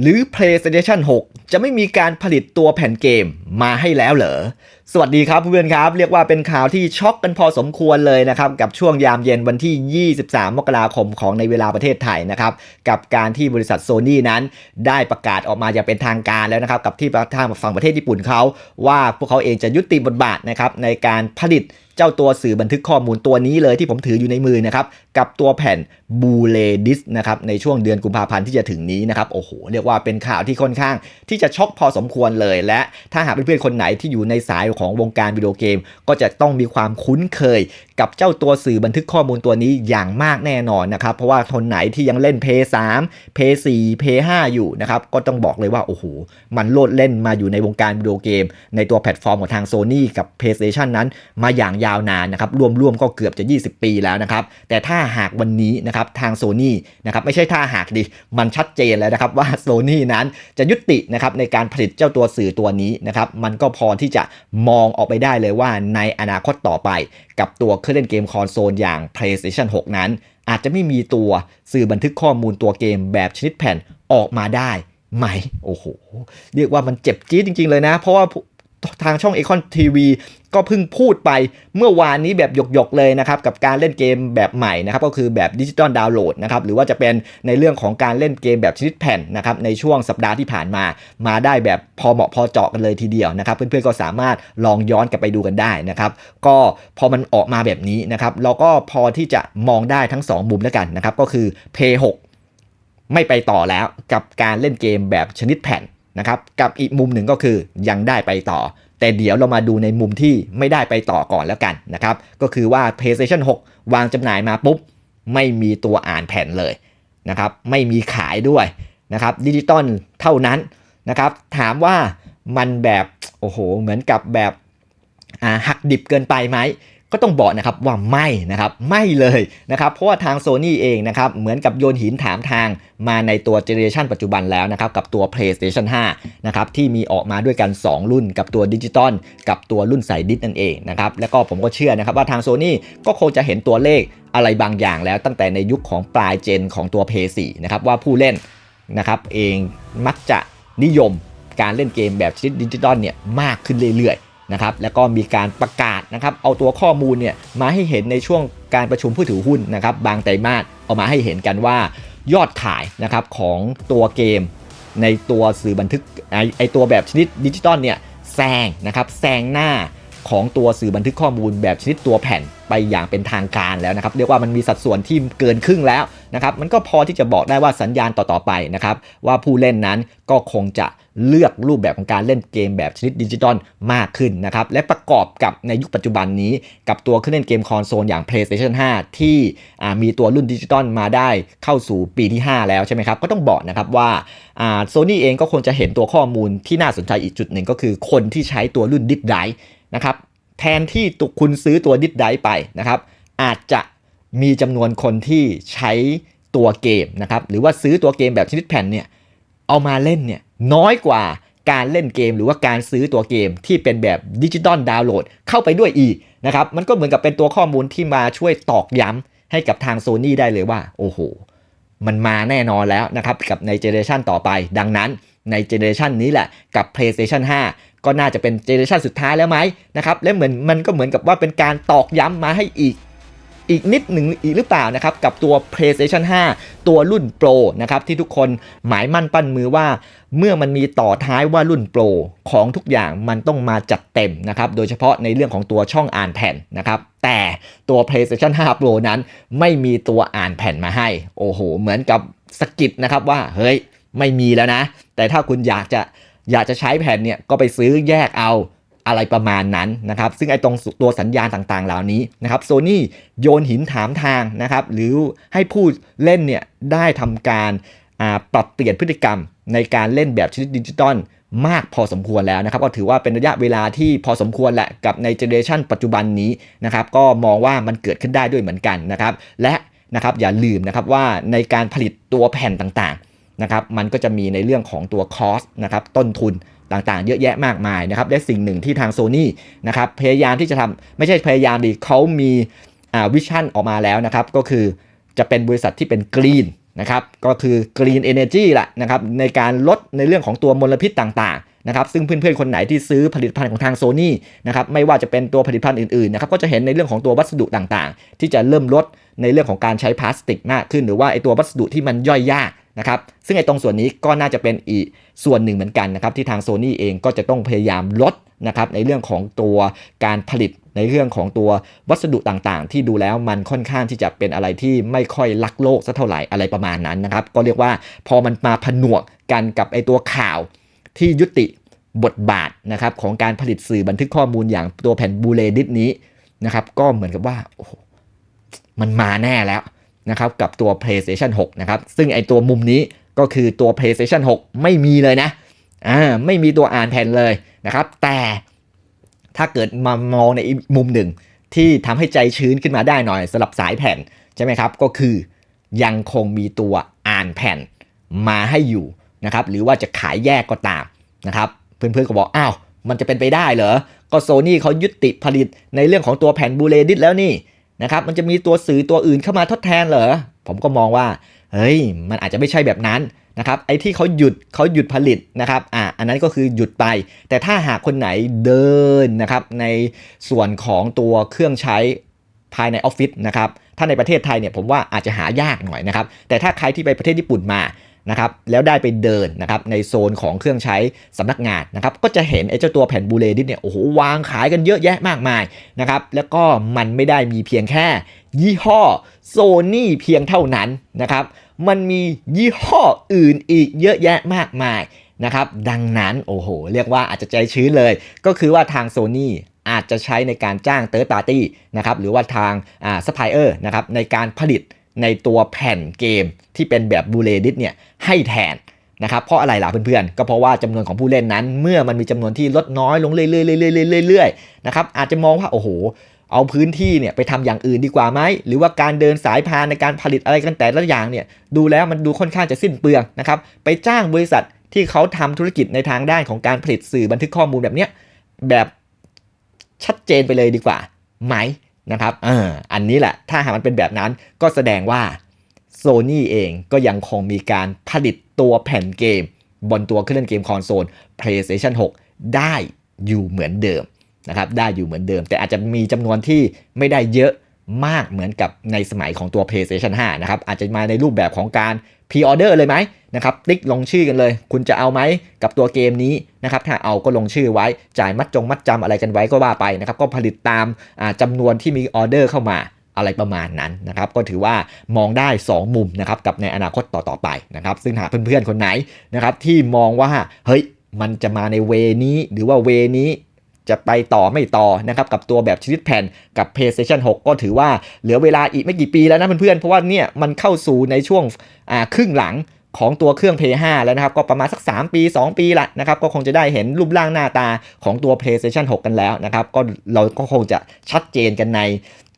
หรือ PlayStation 6 จะไม่มีการผลิตตัวแผ่นเกมมาให้แล้วเหรอ สวัสดีครับเพื่อนๆครับ เรียกว่าเป็นข่าวที่ช็อกกันพอสมควรเลยนะครับ กับช่วงยามเย็นวันที่ 23 มกราคมของในเวลาประเทศไทยนะครับ กับการที่บริษัทโซ n y นั้น ได้ประกาศออกมาอย่างเป็นทางการแล้วนะครับ กับที่ทางฝั่งประเทศญี่ปุ่นเขาว่าพวกเขาเองจะยุติบทบาทนะครับในการผลิตเจ้าตัวสื่อบันทึกข้อมูลตัวนี้เลยที่ผมถืออยู่ในมือนะครับ กับตัวแผ่นบูเลดิสนะครับในช่วงเดือนกุมภาพันธ์ที่จะถึงนี้นะครับ โอ้โห เรียกว่าเป็นข่าวที่ค่อนข้างที่จะช็อกพอสมควรเลย และถ้าหากเพื่อนๆคนไหนที่อยู่ในสายของวงการวิดีโอเกม ก็จะต้องมีความคุ้นเคยกับเจ้าตัวสื่อบันทึกข้อมูลตัวนี้อย่างมากแน่นอนนะครับ เพราะว่าคนไหนที่ยังเล่น p 3 p 4 p 5อยู่นะครับ ก็ต้องบอกเลยว่า โอ้โห มันโลดเล่นมาอยู่ในวงการวิดีโอเกม ในตัวแพลตฟอร์มของทาง Sony กับ PlayStation นั้น มาอย่างยาวนานนะครับ รวมๆก็เกือบจะ 20 ปีแล้วนะครับ แต่ถ้าหากวันนี้นะครับทาง Sony นะครับไม่ใช่ถ้าหากดิ มันชัดเจนแล้วนะครับว่า Sony นั้นจะยุตินะครับในการผลิตเจ้าตัวสื่อตัวนี้นะครับ มันก็พอที่จะมองออกไปได้เลยว่าในอนาคตต่อไป กับตัวเครื่องเล่นเกมคอนโซลอย่าง PlayStation 6 นั้น อาจจะไม่มีตัวสื่อบันทึกข้อมูลตัวเกมแบบชนิดแผ่นออกมาได้ไหม โอ้โห เรียกว่ามันเจ็บจี๊ดจริง ๆ เลยนะ เพราะว่า ทางช่อง Econ TV ก็เพิ่งพูดไปเมื่อวานนี้แบบหยกๆเลยนะครับ กับการเล่นเกมแบบใหม่นะครับ ก็คือแบบดิจิตอลดาวน์โหลดนะครับ หรือว่าจะเป็นในเรื่องของการเล่นเกมแบบชนิดแผ่นนะครับ ในช่วงสัปดาห์ที่ผ่านมา มาได้แบบพอเหมาะพอเจาะกันเลยทีเดียวนะครับ เพื่อนๆก็สามารถลองย้อนกลับไปดูกันได้นะครับ ก็พอมันออกมาแบบนี้นะครับ เราก็พอที่จะมองได้ทั้ง 2 มุมแล้วกันนะครับ ก็คือ p 6ไม่ไปต่อแล้วกับการเล่นเกมแบบชนิดแผ่น นะครับกับอีกมุมหนึ่งก็คือยังได้ไปต่อ แต่เดี๋ยวเรามาดูในมุมที่ไม่ได้ไปต่อก่อนแล้วกันนะครับก็คือว่า PlayStation 6 วางจำหน่ายมาปุ๊บ ไม่มีตัวอ่านแผ่นเลยนะครับไม่มีขายด้วยนะครับดิจิตอลเท่านั้นนะครับถามว่ามันแบบโอ้โหเหมือนกับแบบหักดิบเกินไปไหม ก็ต้องบอกนะครับว่าไม่นะครับไม่เลยนะครับเพราะว่าทาง Sony เองนะครับเหมือนกับโยนหินถามทางมาในตัวเจเนเรชันปัจจุบันแล้วนะครับกับตัว PlayStation 5นะครับที่มีออกมาด้วยกัน 2 รุ่นกับตัวดิจิตอลกับตัวรุ่นใส่ดิสนั่นเองนะครับแล้วก็ผมก็เชื่อนะครับว่าทาง Sony ก็คงจะเห็นตัวเลขอะไรบางอย่างแล้วตั้งแต่ในยุคของปลายเจนของตัว PS4 นะครับว่าผู้เล่นนะครับเองมักจะนิยมการเล่นเกมแบบชนิดดิจิตอลเนี่ยมากขึ้นเรื่อย นะครับแล้วก็มีการประกาศนะครับเอาตัวข้อมูลเนี่ยมาให้เห็นในช่วงการประชุมผู้ถือหุ้นนะครับบางไตรมาสเอามาให้เห็นกันว่ายอดขายนะครับของตัวเกม ในตัวสื่อบันทึกไอไอตัวแบบชนิดดิจิตอลเนี่ยแซงนะครับแซงหน้า ของตัวสื่อบันทึกข้อมูลแบบชนิดตัวแผ่นไปอย่างเป็นทางการแล้วนะครับ เรียกว่ามันมีสัดส่วนที่เกินครึ่งแล้วนะครับ มันก็พอที่จะบอกได้ว่าสัญญาณต่อๆไปนะครับ ว่าผู้เล่นนั้นก็คงจะเลือกรูปแบบของการเล่นเกมแบบชนิดดิจิตอลมากขึ้นนะครับ และประกอบกับในยุคปัจจุบันนี้ กับตัวเครื่องเล่นเกมคอนโซลอย่าง PlayStation 5 ที่มีตัวรุ่นดิจิตอลมาได้เข้าสู่ปีที่ 5 แล้วใช่ไหมครับ ก็ต้องบอกนะครับว่าโซนี่เองก็คงจะเห็นตัวข้อมูลที่น่าสนใจอีกจุดหนึ่งก็คือคนที่ใช้ตัวรุ่นดิสได นะครับแทนที่ตุกคุณซื้อตัวดิสไดไปนะครับอาจจะมีจำนวนคนที่ใช้ตัวเกมนะครับหรือว่าซื้อตัวเกมแบบชนิดแผ่นเนี่ยเอามาเล่นเนี่ยน้อยกว่าการเล่นเกมหรือว่าการซื้อตัวเกมที่เป็นแบบดิจิตอลดาวน์โหลดเข้าไปด้วยอีกนะครับมันก็เหมือนกับเป็นตัวข้อมูลที่มาช่วยตอกย้ำให้กับทางโซนี่ได้เลยว่าโอ้โหมันมาแน่นอนแล้วนะครับกับในเจเนเรชันต่อไป ดังนั้นในเจเนเรชันนี้แหละกับ PlayStation 5 ก็น่าจะเป็นเจเนอเรชันสุดท้ายแล้วไหมนะครับและเหมือนมันก็เหมือนกับว่าเป็นการตอกย้ำมาให้อีกอีกนิดหนึ่งอีกหรือเปล่านะครับ กับตัว PlayStation 5 ตัวรุ่น Pro นะครับ ที่ทุกคนหมายมั่นปั้นมือว่า เมื่อมันมีต่อท้ายว่ารุ่น Pro ของทุกอย่างมันต้องมาจัดเต็มนะครับ โดยเฉพาะในเรื่องของตัวช่องอ่านแผ่นนะครับ แต่ตัว PlayStation 5 Pro นั้นไม่มีตัวอ่านแผ่นมาให้ โอ้โห เหมือนกับสกิดนะครับว่าเฮ้ยไม่มีแล้วนะ แต่ถ้าคุณอยากจะ อยากจะใช้แผ่นเนี่ยก็ไปซื้อแยกเอาอะไรประมาณนั้นนะครับ ซึ่งไอ้ตรงตัวสัญญาณต่างๆ เหล่านี้นะครับโซนี่โยนหินถามทางนะครับ หรือให้ผู้เล่นเนี่ยได้ทำการปรับเปลี่ยนพฤติกรรมในการเล่นแบบชนิดดิจิตอลมากพอสมควรแล้วนะครับ ก็ถือว่าเป็นระยะเวลาที่พอสมควรแหละกับในเจเนเรชันปัจจุบันนี้นะครับ ก็มองว่ามันเกิดขึ้นได้ด้วยเหมือนกันนะครับ และนะครับอย่าลืมนะครับว่าในการผลิตตัวแผ่นต่างๆ นะครับมันก็จะมีในเรื่องของตัวคอสนะครับต้นทุนต่างๆ เยอะแยะมากมายนะครับและสิ่งหนึ่งที่ทางโซนี่นะครับพยายามที่จะทำไม่ใช่พยายามดีเขามีวิชั่นออกมาแล้วนะครับก็คือจะเป็นบริษัทที่เป็นกรีนนะครับก็คือ Green Energy แหละนะครับในการลดในเรื่องของตัวมลพิษต่างๆนะครับซึ่งเพื่อนๆ คนไหนที่ซื้อผลิตภัณฑ์ของทางโซนี่นะครับไม่ว่าจะเป็นตัวผลิตภัณฑ์อื่นๆนะครับก็จะเห็นในเรื่องของตัววัสดุต่างๆ ที่จะเริ่มลดในเรื่องของการใช้พลาสติกมากขึ้น หรือว่าไอตัววัสดุที่มันย่อยยาก นะครับซึ่งไอตรงส่วนนี้ก็น่าจะเป็นอีกส่วนหนึ่งเหมือนกันนะครับที่ทางโซนี่เองก็จะต้องพยายามลดนะครับในเรื่องของตัวการผลิตในเรื่องของตัววัสดุต่างๆ ที่ดูแล้วมันค่อนข้างที่จะเป็นอะไรที่ไม่ค่อยรักโลกสักเท่าไหร่อะไรประมาณนั้นนะครับก็เรียกว่าพอมันมาผนวกกันกับไอตัวข่าวที่ยุติบทบาทนะครับของการผลิตสื่อบันทึกข้อมูลอย่างตัวแผ่นบูเลดิสนี้นะครับก็เหมือนกับว่าโอ้โหมันมาแน่แล้ว นะครับกับตัว PlayStation 6 นะครับ ซึ่งไอตัวมุมนี้ก็คือตัว PlayStation 6 ไม่มีเลยนะอ่าไม่มีตัวอ่านแผ่นเลยนะครับ แต่ถ้าเกิดมามองในมุมหนึ่ง ที่ทำให้ใจชื้นขึ้นมาได้หน่อยสำหรับสายแผ่นใช่ไหมครับ ก็คือยังคงมีตัวอ่านแผ่นมาให้อยู่นะครับ หรือว่าจะขายแยกก็ตามนะครับ เพื่อนๆก็บอกอ้าวมันจะเป็นไปได้เหรอ ก็โซนี่เขายุติผลิตในเรื่องของตัวแผ่นบูเลดิสแล้วนี่ นะครับมันจะมีตัวสื่อตัวอื่นเข้ามาทดแทนเหรอผมก็มองว่าเฮ้ยมันอาจจะไม่ใช่แบบนั้นนะครับไอ้ที่เขาหยุดเขาหยุดผลิตนะครับอ่าอันนั้นก็คือหยุดไป แต่ถ้าหากคนไหนเดินนะครับในส่วนของตัวเครื่องใช้ภายในออฟฟิศนะครับถ้าในประเทศไทยเนี่ยผมว่าอาจจะหายากหน่อยนะครับแต่ถ้าใครที่ไปประเทศญี่ปุ่นมา นะครับแล้วได้ไปเดินนะครับในโซนของเครื่องใช้สำนักงานนะครับก็จะเห็นไอ้เจ้าตัวแผ่นบูเลดิสเนี่ยโอ้โหวางขายกันเยอะแยะมากมายนะครับแล้วก็มันไม่ได้มีเพียงแค่ ยี่ห้อโซนี่เพียงเท่านั้นนะครับมันมียี่ห้ออื่นอีกเยอะแยะมากมายนะครับดังนั้นโอ้โห เรียกว่าอาจจะใจชื้นเลย ก็คือว่าทาง Sony อาจจะใช้ในการจ้างเติร์ดปาร์ตี้นะครับหรือว่าทางอ่าซัพพลายเออร์นะครับในการผลิต ในตัวแผ่นเกมที่เป็นแบบบูเลดิสเนี่ยให้แทนนะครับเพราะอะไรล่ะเพื่อนๆ ก็เพราะว่าจำนวนของผู้เล่นนั้น เมื่อมันมีจำนวนที่ลดน้อยลงเรื่อยๆๆๆๆๆนะครับอาจจะมองว่าโอ้โห เอาพื้นที่เนี่ยไปทำอย่างอื่นดีกว่าไหมหรือว่าการเดินสายพานในการผลิตอะไรกันแต่ละอย่างเนี่ยดูแล้วมันดูค่อนข้างจะสิ้นเปลืองนะครับไปจ้างบริษัทที่เขาทำธุรกิจในทางด้านของการผลิตสื่อบันทึกข้อมูลแบบเนี้ยแบบชัดเจนไปเลยดีกว่าไหม นะครับอออันนี้แหละถ้าหากมันเป็นแบบนั้นก็แสดงว่าโซนี่เองก็ยังคงมีการผลิตตัวแผ่นเกม บนตัวเครื่องเล่นเกมคอนโซล PlayStation 6 ได้อยู่เหมือนเดิมนะครับได้อยู่เหมือนเดิม แต่อาจจะมีจำนวนที่ไม่ได้เยอะ มากเหมือนกับในสมัยของตัว PlayStation 5 นะครับ อาจจะมาในรูปแบบของการพรีออเดอร์เลยไหมนะครับติ๊กลงชื่อกันเลย คุณจะเอาไหมกับตัวเกมนี้นะครับถ้าเอาก็ลงชื่อไว้จ่ายมัดจงมัดจำอะไรกันไว้ก็ว่าไปนะครับก็ผลิตตามจำนวนที่มีออเดอร์เข้ามาอะไรประมาณนั้นนะครับก็ถือว่ามองได้ 2 มุมนะครับกับในอนาคตต่อๆไปนะครับซึ่งหากเพื่อนๆคนไหนนะครับที่มองว่าเฮ้ยมันจะมาในเวนี้หรือว่าเวนี้ จะไปต่อไม่ต่อนะครับกับตัวแบบชนิดแผ่นกับ PlayStation 6 ก็ถือว่าเหลือเวลาอีกไม่กี่ปีแล้วนะเพื่อนๆ เพราะว่าเนี่ยมันเข้าสู่ในช่วงครึ่งหลังของตัวเครื่อง Play 5 แล้วนะครับ ก็ประมาณสัก 3 ปี 2 ปีละนะครับ ก็คงจะได้เห็นรูปร่างหน้าตาของตัว PlayStation 6 กันแล้วนะครับ ก็เราก็คงจะชัดเจนกันใน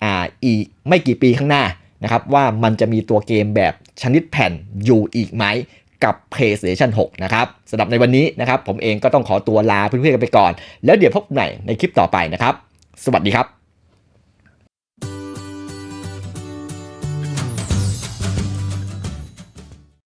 อ่าอีกไม่กี่ปีข้างหน้านะครับว่ามันจะมีตัวเกมแบบชนิดแผ่นอยู่อีกไหม กับ PlayStation 6 นะครับสำหรับในวันนี้นะครับ ผมเองก็ต้องขอตัวลาเพื่อนๆกันไปก่อน แล้วเดี๋ยวพบใหม่ในคลิปต่อไปนะครับ สวัสดีครับ